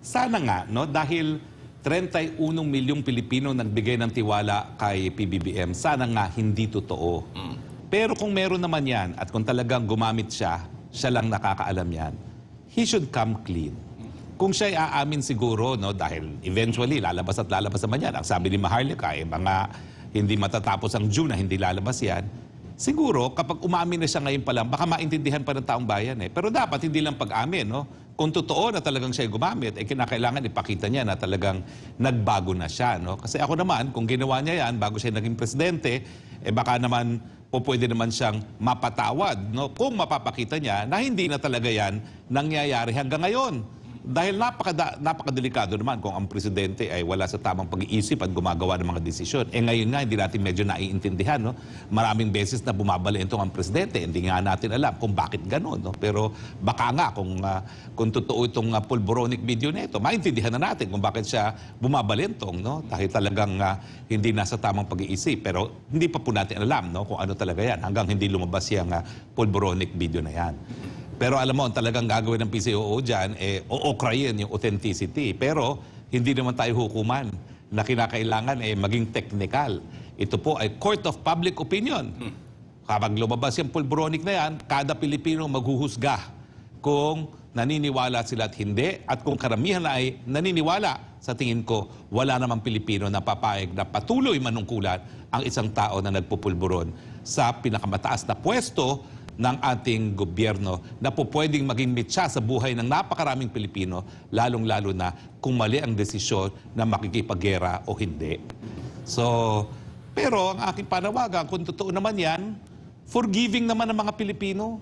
Sana nga, no? Dahil 31 milyong Pilipino nagbigay ng tiwala kay PBBM, sana nga hindi totoo. Pero kung meron naman yan at kung talagang gumamit siya, siya lang nakakaalam yan, he should come clean. Kung siya'y aamin siguro, no, dahil eventually lalabas at lalabas naman yan. Ang sabi ni Maharlika, eh, mga hindi matatapos ang June na hindi lalabas yan. Siguro, kapag umamin na siya ngayon pa lang, baka maintindihan pa ng taong bayan eh. Pero dapat hindi lang pag-amin, no? Kung totoo na talagang siya gumamit, eh kinakailangan ipakita niya na talagang nagbago na siya, no? Kasi ako naman, kung ginawa niya yan bago siya naging presidente, eh baka naman o pwede naman siyang mapatawad, no? Kung mapapakita niya na hindi na talaga yan nangyayari hanggang ngayon. Dahil napaka napakadelikado naman kung ang presidente ay wala sa tamang pag-iisip at gumagawa ng mga desisyon. Eh ngayon nga, hindi natin medyo naiintindihan. No? Maraming beses na bumabali itong ang presidente. Hindi nga natin alam kung bakit gano'n. No? Pero baka nga kung, ah, kung totoo itong uh, pulboronic video na ito, maintindihan na natin kung bakit siya bumabalintong. No? Dahil talagang ah, hindi nasa tamang pag-iisip. Pero hindi pa po natin alam no? kung ano talaga yan hanggang hindi lumabas yung uh, pulboronic video na yan. Pero alam mo, ang talagang gagawin ng PCOO dyan, eh, ookrayin yung authenticity. Pero hindi naman tayo hukuman na kinakailangan eh, maging technical. Ito po ay Court of Public Opinion. Kapag lumabas yung pulboronic na yan, kada Pilipino maghuhusga kung naniniwala sila at hindi. At kung karamihan ay naniniwala, sa tingin ko, wala namang Pilipino na papayag na patuloy manungkulan ang isang tao na nagpupulburon sa pinakamataas na pwesto ng ating gobyerno na po pwedeng maging mitsa sa buhay ng napakaraming Pilipino, lalong-lalo na kung mali ang desisyon na makikipaggera o hindi. So, pero ang aking panawagan, kung totoo naman yan, forgiving naman ng mga Pilipino.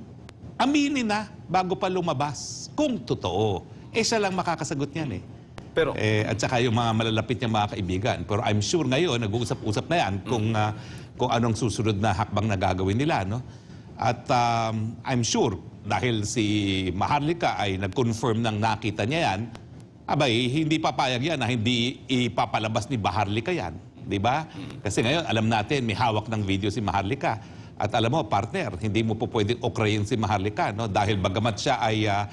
Aminin na bago pa lumabas kung totoo. Eh siya lang makakasagot niyan eh. Pero Eh, at saka yung mga malalapit niyang mga kaibigan. Pero I'm sure ngayon, nag-uusap-usap na yan kung, ah, kung anong susunod na hakbang na gagawin nila. No? At um, I'm sure, dahil si Maharlika ay nag-confirm ng nakita niya yan, abay, hindi papayag yan na hindi ipapalabas ni Maharlika yan. Di ba? Kasi ngayon, alam natin, may hawak ng video si Maharlika. At alam mo, partner, hindi mo po pwedeng okrayin si Maharlika. No? Dahil bagamat siya ay ah,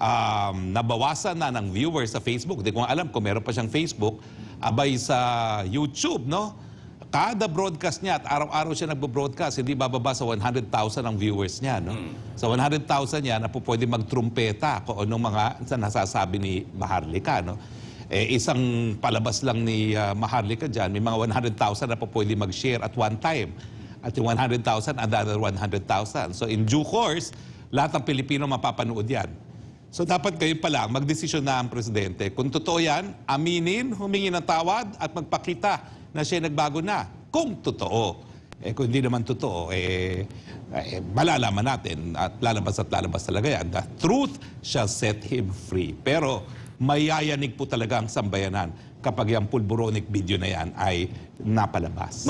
um, nabawasan na ng viewers sa Facebook. Hindi ko alam kung meron pa siyang Facebook. Abay sa YouTube, no? Kada broadcast niya at araw-araw siya nagbo-broadcast, hindi bababa sa 100,000 ang viewers niya. No? Sa 100,000 niya, na po pwede magtrumpeta kung anong mga sa nasasabi ni Maharlika. No? Eh, isang palabas lang ni ah, Maharlika dyan, may mga 100,000 na po pwede mag-share at one time. At yung 100,000, another 100,000. So in due course, lahat ng Pilipino mapapanood yan. So dapat kayo pa lang, magdesisyon na ang presidente. Kung totoo yan, aminin, humingi ng tawad at magpakita na siya nagbago na. Kung totoo. Eh kung hindi naman totoo, eh, eh malalaman natin at lalabas at lalabas talaga yan. The truth shall set him free. Pero mayayanig po talaga ang sambayanan kapag yung pulboronic video na yan ay napalabas.